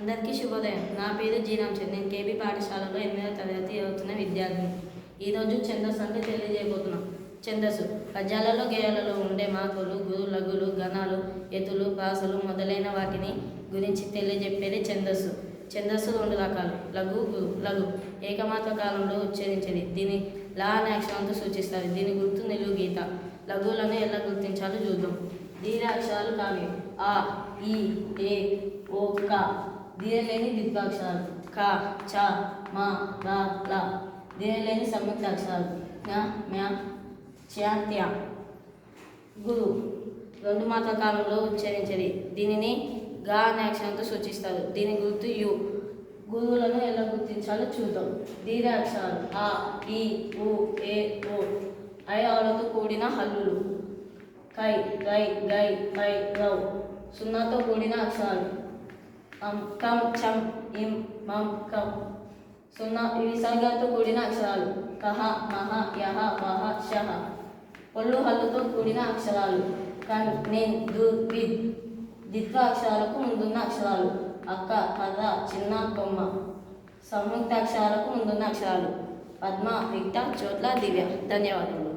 అందరికీ శుభోదయం. నా పేరు జీరాంచంద్ నేను కేబీ పాఠశాలలో ఎనిమిదవ తరగతి అవుతున్న విద్యార్థిని. ఈరోజు ఛందస్సు అంటే తెలియజేయబోతున్నాం. ఛందస్సు పద్యాలలో గేయాలలో ఉండే మాకులు గురు లఘులు గణాలు ఎతులు ప్రాసలు మొదలైన వాటిని గురించి తెలియజెప్పేది ఛందస్సు ఛందస్సు రెండు రకాలు. లఘు గురు లఘు. ఏకమాత్ర కాలంలో ఉచ్చరించేది దీని లా అనే అక్షరంతో సూచిస్తారు. దీని గుర్తు నిలువు గీత. లఘువులను ఎలా గుర్తించాలో చూద్దాం. దీని అక్షరాలు కావి ఆ ఈ ఏ ఓ క. దీని లేని క చ మ ర ల. దీని సంయుక్తాక్షరాలు సంయుక్త అక్షరాలు గురు రెండు మాత్ర కాలంలో ఉచ్చరించేది దీనిని గా అనే అక్షరంతో సూచిస్తారు. దీని గుర్తు యు. గురువులను ఎలా గుర్తించాలో చూద్దాం. దీని అక్షరాలు ఆ ఈ ఉ ఏ ఓ. ఐ ఆలతో కూడిన హల్లులు. కై రై గై పై రౌ. సున్నాతో కూడిన అక్షరాలు. అం కం చం ఇం మం కం సున్నా విసర్గతో కూడిన అక్షరాలు కహ మహ యహ వహ షహ ఒళ్ళు హల్లుతో కూడిన అక్షరాలు కన్ నిన్ దు విద్ దిత్వ అక్షరాలకు ముందున్న అక్షరాలు అక్క కర్ర చిన్న కొమ్మ సంయుక్త అక్షరాలకు ముందున్న అక్షరాలు పద్మ విక్ట చోట్ల దివ్య ధన్యవాదములు